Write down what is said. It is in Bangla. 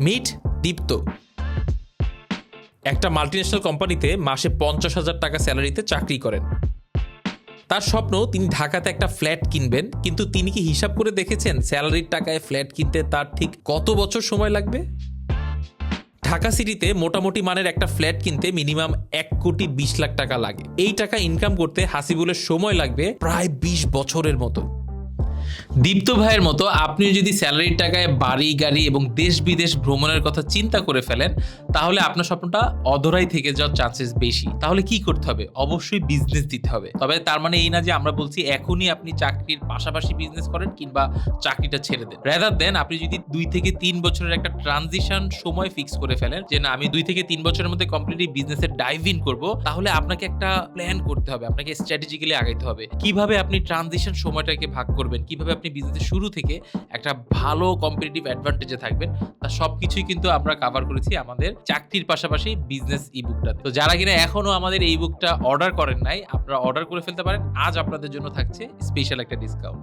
মিট দীপ্ত। একটা মাল্টিন্যাশনাল কোম্পানিতে মাসে পঞ্চাশ হাজার টাকা স্যালারিতে চাকরি করেন। তার স্বপ্ন, তিনি ঢাকাতে একটা ফ্ল্যাট কিনবেন, কিন্তু তিনি কি হিসাব করে দেখেছেন স্যালারির টাকায় ফ্ল্যাট কিনতে তার ঠিক কত বছর সময় লাগবে? ঢাকা সিটিতে মোটামুটি মানের একটা ফ্ল্যাট কিনতে মিনিমাম এক কোটি বিশ লাখ টাকা লাগে। এই টাকা ইনকাম করতে হাসিবুলের সময় লাগবে প্রায় বিশ বছরের মতো। দীপ্ত ভাইয়ের মতো আপনি যদি স্যালারির টাকায় বাড়ি, গাড়ি এবং দেশ বিদেশ ভ্রমণের কথা চিন্তা করে ফেলেন, তাহলে আপনার স্বপ্নটা অধরাই থেকে যাওয়ার চান্সেস বেশি। তাহলে কি করতে হবে? অবশ্যই বিজনেস দিতে হবে। তবে তার মানে এই না যে আমরা বলছি এখনই আপনি চাকরির পাশাপাশি বিজনেস করেন কিংবা চাকরিটা ছেড়ে দেন। রেদার দেন আপনি যদি দুই থেকে তিন বছরের একটা ট্রানজিশন সময় ফিক্স করে ফেলেন, যে না, আমি দুই থেকে তিন বছরের মধ্যে কমপ্লিটলি বিজনেসে ডাইভ ইন করব, তাহলে আপনাকে একটা প্ল্যান করতে হবে, আপনাকে স্ট্র্যাটেজিক্যালি আগাইতে হবে। কীভাবে আপনি ট্রানজিশন সময়টাকে ভাগ করবেন? কীভাবে আপনি বিজনেসের শুরু থেকে একটা ভালো কম্পিটিটিভ অ্যাডভান্টেজে থাকবেন। তা সবকিছুই কিন্তু আমরা কাভার করেছি আমাদের চাকরির পাশাপাশি বিজনেস ই বুকটা তো যারা কিনা এখনও আমাদের এই বুকটা অর্ডার করেন নাই, আপনারা অর্ডার করে ফেলতে পারেন। আজ আপনাদের জন্য থাকছে স্পেশাল একটা ডিসকাউন্ট